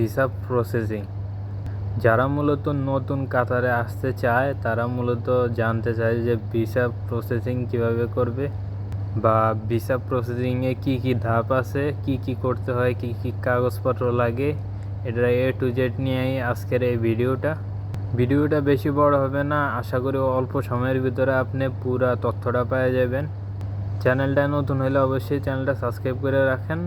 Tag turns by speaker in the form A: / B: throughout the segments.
A: Visa processing. যারা মূলত নতুন কাতারে আসতে চায়, তারা মূলত জানতে চায় যে ভিসা প্রসেসিং কীভাবে করবে বা ভিসা প্রসেসিংয়ে কি কি ধাপ আছে, কি কি করতে হয়, কি কি কাগজপত্র লাগে। এটা এ টু জেড নিয়েই আজকের এই ভিডিওটা। ভিডিওটা বেশি বড় হবে না, আশা করি অল্প সময়ের ভিতরে আপনি পুরা তথ্যটা পেয়ে যাবেন। চ্যানেলটা নতুন হলে অবশ্যই চ্যানেলটা সাবস্ক্রাইব করে রাখেন।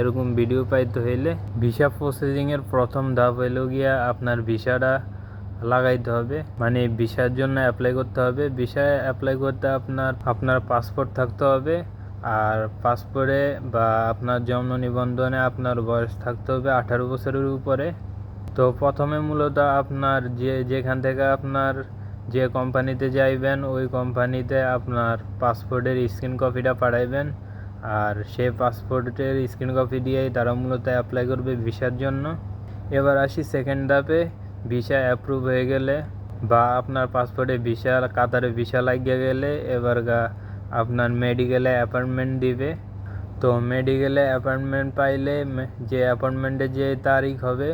A: এরকম ভিডিও পাইতে হইলে ভিসা প্রসেসিংয়ের প্রথম ধাপ হইল গিয়া আপনার ভিসাটা লাগাইতে হবে। মানে ভিসার জন্য অ্যাপ্লাই করতে হবে। ভিসা অ্যাপ্লাই করতে আপনার আপনার পাসপোর্ট থাকতে হবে। আর পাসপোর্টে বা আপনার জন্ম নিবন্ধনে আপনার বয়স থাকতে হবে আঠারো বছরের উপরে। তো প্রথমে মূলত আপনার যে, যেখান থেকে আপনার যে কোম্পানিতে যাইবেন, ওই কোম্পানিতে আপনার পাসপোর্টের স্ক্রিন কপিটা পাঠাইবেন। আর সে পাসপোর্টের স্ক্রিন কপি দিয়েই তারা মূলত অ্যাপ্লাই করবে ভিসার জন্য। এবার আসি সেকেন্ড ধাপে ভিসা অ্যাপ্রুভ হয়ে গেলে বা আপনার পাসপোর্টে ভিসা কাতারে ভিসা লাগিয়ে গেলে এবার গা আপনার মেডিকেলে অ্যাপয়েন্টমেন্ট দিবে। তো মেডিকেলে অ্যাপয়েন্টমেন্ট পাইলে যে অ্যাপয়েন্টমেন্টের যে তারিখ হবে,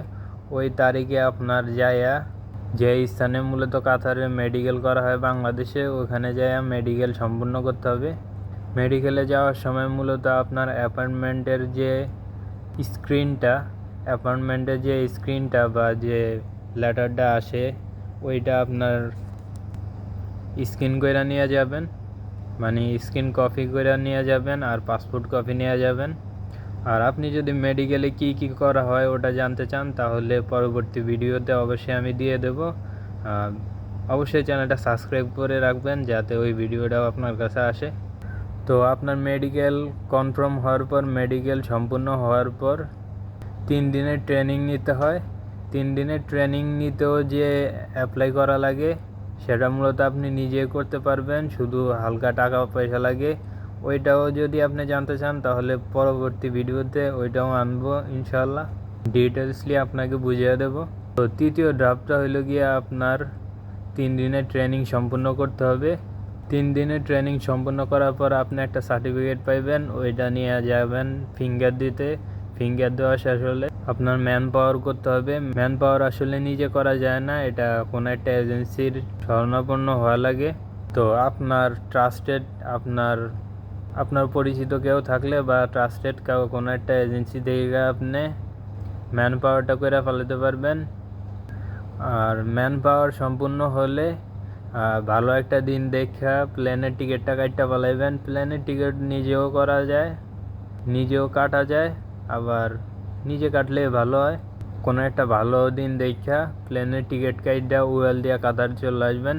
A: ওই তারিখে আপনার যায়া যে স্থানে মূলত কাতারে মেডিকেল করা হয় বাংলাদেশে, ওখানে যায়া মেডিকেল সম্পূর্ণ করতে হবে। মেডিকেলে যাওয়ার সময় মূলত আপনার অ্যাপয়েন্টমেন্টের যে স্ক্রিনটা অ্যাপয়েন্টমেন্টের যে স্ক্রিনটা বা যে লেটারটা আসে, ওইটা আপনার স্ক্রিন করে নিয়ে যাবেন। মানে স্ক্রিন কপি করে নিয়ে যাবেন আর পাসপোর্ট কপি নিয়ে যাবেন। আর আপনি যদি মেডিকেলে কি কি করা হয় ওটা জানতে চান, তাহলে পরবর্তী ভিডিওতে অবশ্যই আমি দিয়ে দেব। অবশ্যই চ্যানেলটা সাবস্ক্রাইব করে রাখবেন যাতে ওই ভিডিওটাও আপনার কাছে আসে। তো আপনার মেডিকেল কনফার্ম হওয়ার পর মেডিকেল সম্পূর্ণ হওয়ার পর তিন দিনের ট্রেনিং নিতে হয়। তিন দিনের ট্রেনিং নিতেও যে অ্যাপ্লাই করা লাগে, সেটা মূলত আপনি নিজে করতে পারবেন, শুধু হালকা টাকা পয়সা লাগে। ওইটাও যদি আপনি জানতে চান, তাহলে পরবর্তী ভিডিওতে ওইটাও আনব ইনশাল্লাহ ডিটেলসলি আপনাকে বুঝিয়ে দেব। তো তৃতীয় ড্রাফটটা হইল গিয়ে আপনার তিন দিনের ট্রেনিং সম্পূর্ণ করতে হবে। তিন দিনের ট্রেনিং সম্পূর্ণ করার পর আপনি একটা সার্টিফিকেট পাইবেন, ওইটা নিয়ে যাবেন ফিঙ্গার দিতে। ফিঙ্গার দেওয়া শেষ হলে আপনার ম্যান পাওয়ার করতে হবে। ম্যান পাওয়ার আসলে নিজে করা যায় না, এটা কোনো একটা এজেন্সির স্বর্ণাপন্ন হওয়া লাগে। তো আপনার ট্রাস্টেড আপনার আপনার পরিচিত কেউ থাকলে বা ট্রাস্টেড কেউ কোনো একটা এজেন্সি থেকে আপনি ম্যান পাওয়ারটা করে ফেলাতে পারবেন। আর ম্যান পাওয়ার সম্পূর্ণ হলে ভালো একটা দিন দেখা প্লেনের টিকিটটা কাটতে পালাইবেন প্লেনের টিকিট নিজেও করা যায়, নিজেও কাটা যায়, আবার নিজে কাটলে ভালো হয়। কোনো একটা ভালো দিন দেখা প্লেনের টিকিট কাইটটা উয়েল দিয়া কাতার চলে আসবেন।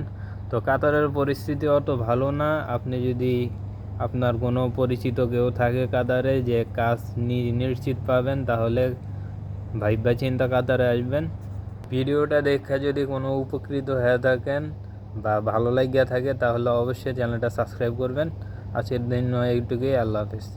A: তো কাতারের পরিস্থিতি অত ভালো না। আপনি যদি আপনার কোনো পরিচিত কেউ থাকে কাতারে যে কাজ নিশ্চিত পাবেন, তাহলে ভাইবা চিন্তা কাতারে আসবেন। ভিডিওটা দেখে যদি কোনো উপকৃত হয়ে থাকেন বা ভালো লাগিয়া থাকে তাহলে অবশ্যই চ্যানেলটা সাবস্ক্রাইব করবেন। আজকের দিন এইটুকুই আল্লাহ হাফিজ।